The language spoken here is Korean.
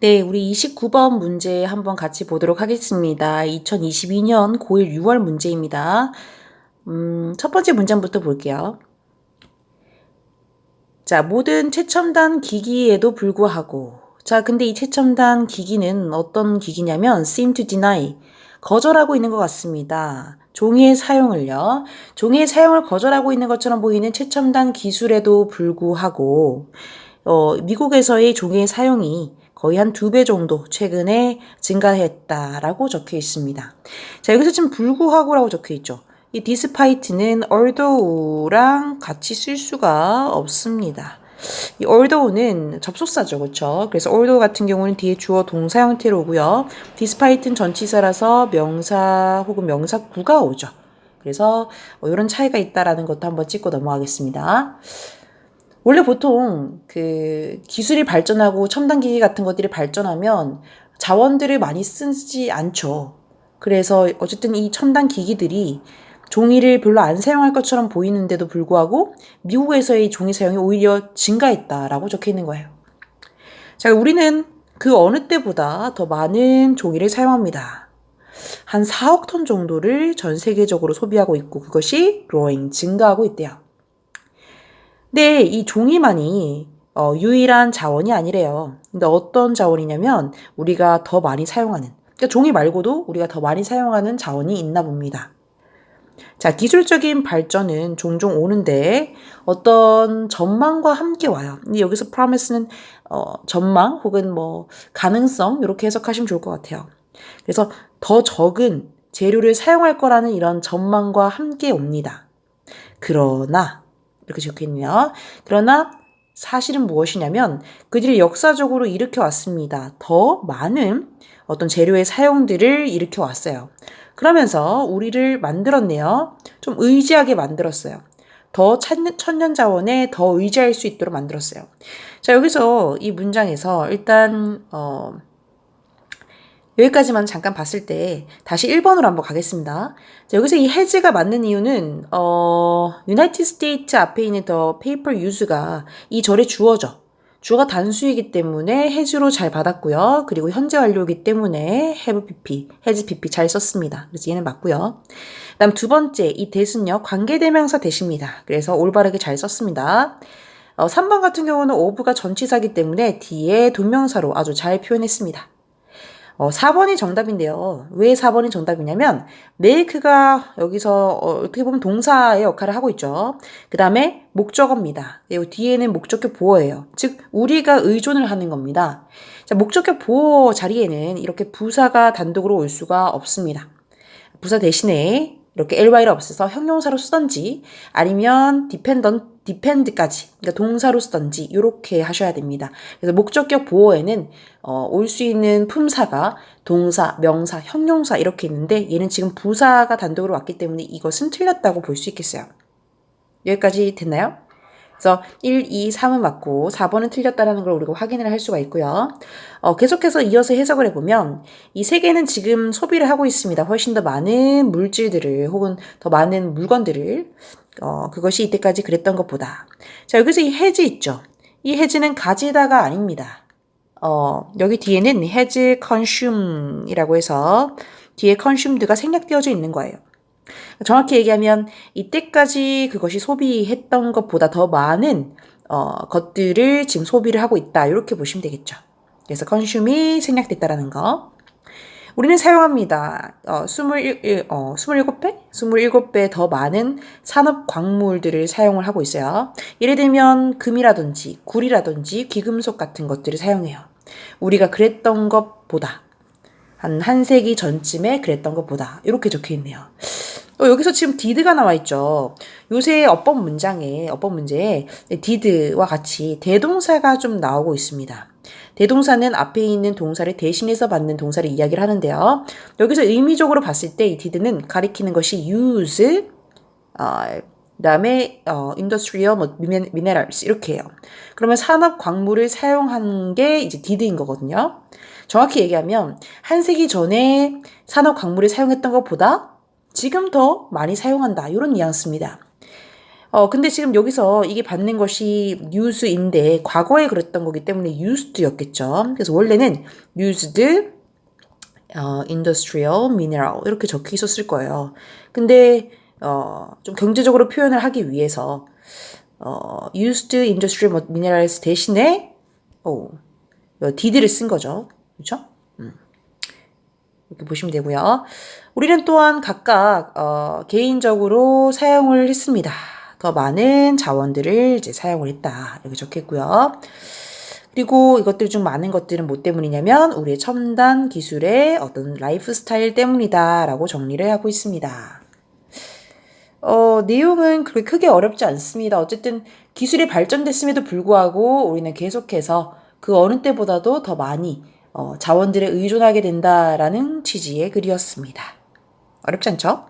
네, 우리 29번 문제 한번 같이 보도록 하겠습니다. 2022년 고1 6월 문제입니다. 음, 첫 번째 문장부터 볼게요. 자, 모든 최첨단 기기에도 불구하고. 자, 근데 이 최첨단 기기는 어떤 기기냐면 seem to deny. 거절하고 있는 것 같습니다. 종이의 사용을요. 종이의 사용을 거절하고 있는 것처럼 보이는 최첨단 기술에도 불구하고 어, 미국에서의 종이의 사용이 거의 한 두 배 정도 최근에 증가했다라고 적혀 있습니다. 자, 여기서 지금 불구하고라고 적혀 있죠. 이 despite는 although,랑 같이 쓸 수가 없습니다. 이 although는 접속사죠, 그렇죠? 그래서 although 같은 경우는 뒤에 주어 동사 형태로 오고요. despite는 전치사라서 명사 혹은 명사구가 오죠. 그래서 이런 차이가 있다라는 것도 한번 찍고 넘어가겠습니다. 원래 보통 그 기술이 발전하고 첨단 기기 같은 것들이 발전하면 자원들을 많이 쓰지 않죠. 그래서 어쨌든 이 첨단 기기들이 종이를 별로 안 사용할 것처럼 보이는데도 불구하고 미국에서의 종이 사용이 오히려 증가했다라고 적혀 있는 거예요. 자, 우리는 그 어느 때보다 더 많은 종이를 사용합니다. 한 4억 톤 정도를 전 세계적으로 소비하고 있고 그것이 growing, 증가하고 있대요. 근데 이 종이만이 어, 유일한 자원이 아니래요. 근데 어떤 자원이냐면 우리가 더 많이 사용하는 그러니까 종이 말고도 우리가 더 많이 사용하는 자원이 있나 봅니다. 자, 기술적인 발전은 종종 오는데 어떤 전망과 함께 와요. 근데 여기서 promise는 어, 전망 혹은 뭐 가능성 이렇게 해석하시면 좋을 것 같아요. 그래서 더 적은 재료를 사용할 거라는 이런 전망과 함께 옵니다. 그러나 이렇게 적혀 있네요. 그러나 사실은 무엇이냐면 그들이 역사적으로 일으켜 왔습니다. 더 많은 어떤 재료의 사용들을 일으켜 왔어요. 그러면서 우리를 만들었네요. 좀 의지하게 만들었어요. 더 천년 자원에 더 의지할 수 있도록 만들었어요. 자, 여기서 이 문장에서 일단, 어, 여기까지만 잠깐 봤을 때 다시 1번으로 한번 가겠습니다. 자, 여기서 이 해지가 맞는 이유는 어, United States 앞에 있는 더 paper use가 이 절에 주어져. 주어가 단수이기 때문에 해주로 잘 받았고요. 그리고 현재 완료이기 때문에 have pp, has pp 잘 썼습니다. 그래서 얘는 맞고요. 그다음 두 번째 이 대순요 관계대명사 대십니다. 그래서 올바르게 잘 썼습니다. 어, 3번 같은 경우는 of가 전치사기 때문에 뒤에 동명사로 아주 잘 표현했습니다. 어, 4번이 정답인데요. 왜 4번이 정답이냐면 make가 여기서 어, 떻게 보면 동사의 역할을 하고 있죠. 그 다음에 목적어입니다. 그리고 뒤에는 목적격 보어예요. 즉 우리가 의존을 하는 겁니다. 자, 목적격 보어 자리에는 이렇게 부사가 단독으로 올 수가 없습니다. 부사 대신에 이렇게 ly를 없애서 형용사로 쓰던지 아니면 dependent, depend까지 그러니까 동사로 쓰던지 이렇게 하셔야 됩니다. 그래서 목적격 보어에는 어, 올 수 있는 품사가 동사, 명사, 형용사 이렇게 있는데 얘는 지금 부사가 단독으로 왔기 때문에 이것은 틀렸다고 볼 수 있겠어요. 여기까지 됐나요? 그래서 1, 2, 3은 맞고 4번은 틀렸다라는 걸 우리가 확인을 할 수가 있고요. 어, 계속해서 이어서 해석을 해보면 이 세계는 지금 소비를 하고 있습니다. 훨씬 더 많은 물질들을 혹은 더 많은 물건들을 어, 그것이 이때까지 그랬던 것보다. 자, 여기서 이 해지 있죠. 이 해지는 가지다가 아닙니다. 어, 여기 뒤에는 has consume이라고 해서 뒤에 consumed가 생략되어져 있는 거예요. 정확히 얘기하면 이때까지 그것이 소비했던 것보다 더 많은 어, 것들을 지금 소비를 하고 있다. 이렇게 보시면 되겠죠. 그래서 consume이 생략됐다라는 거. 우리는 사용합니다. 어, 21, 어, 27배? 27배 더 많은 산업 광물들을 사용을 하고 있어요. 예를 들면 금이라든지 굴이라든지 귀금속 같은 것들을 사용해요. 우리가 그랬던 것보다 한 한 세기 전쯤에 그랬던 것보다 이렇게 적혀 있네요. 어, 여기서 지금 디드가 나와 있죠. 요새 어법 문장에, 어법 문제에 디드와 같이 대동사가 좀 나오고 있습니다. 대동사는 앞에 있는 동사를 대신해서 받는 동사를 이야기를 하는데요. 여기서 의미적으로 봤을 때이 디드는 가리키는 것이 use, 어, 그다음에 어, industrial 뭐 minerals 이렇게 해요. 그러면 산업 광물을 사용한 게 이제 디드인 거거든요. 정확히 얘기하면 한 세기 전에 산업 광물을 사용했던 것보다 지금 더 많이 사용한다. 이런 뉘앙스입니다. 어, 근데 지금 여기서 이게 받는 것이 use인데 과거에 그랬던 거기 때문에 used였겠죠. 그래서 원래는 used 어, industrial mineral 이렇게 적혀 있었을 거예요. 근데 어, 좀 경제적으로 표현을 하기 위해서 어, used industrial minerals 대신에 어, did를 쓴 거죠. 그렇죠? 음. 이렇게 보시면 되고요. 우리는 또한 각각 어, 개인적으로 사용을 했습니다. 더 많은 자원들을 이제 사용을 했다. 이렇게 적혔고요. 그리고 이것들 중 많은 것들은 뭐 때문이냐면 우리의 첨단 기술의 어떤 라이프 스타일 때문이다 라고 정리를 하고 있습니다. 어, 내용은 그렇게 크게 어렵지 않습니다. 어쨌든 기술이 발전됐음에도 불구하고 우리는 계속해서 그 어느 때보다도 더 많이 어, 자원들에 의존하게 된다라는 취지의 글이었습니다. 어렵지 않죠?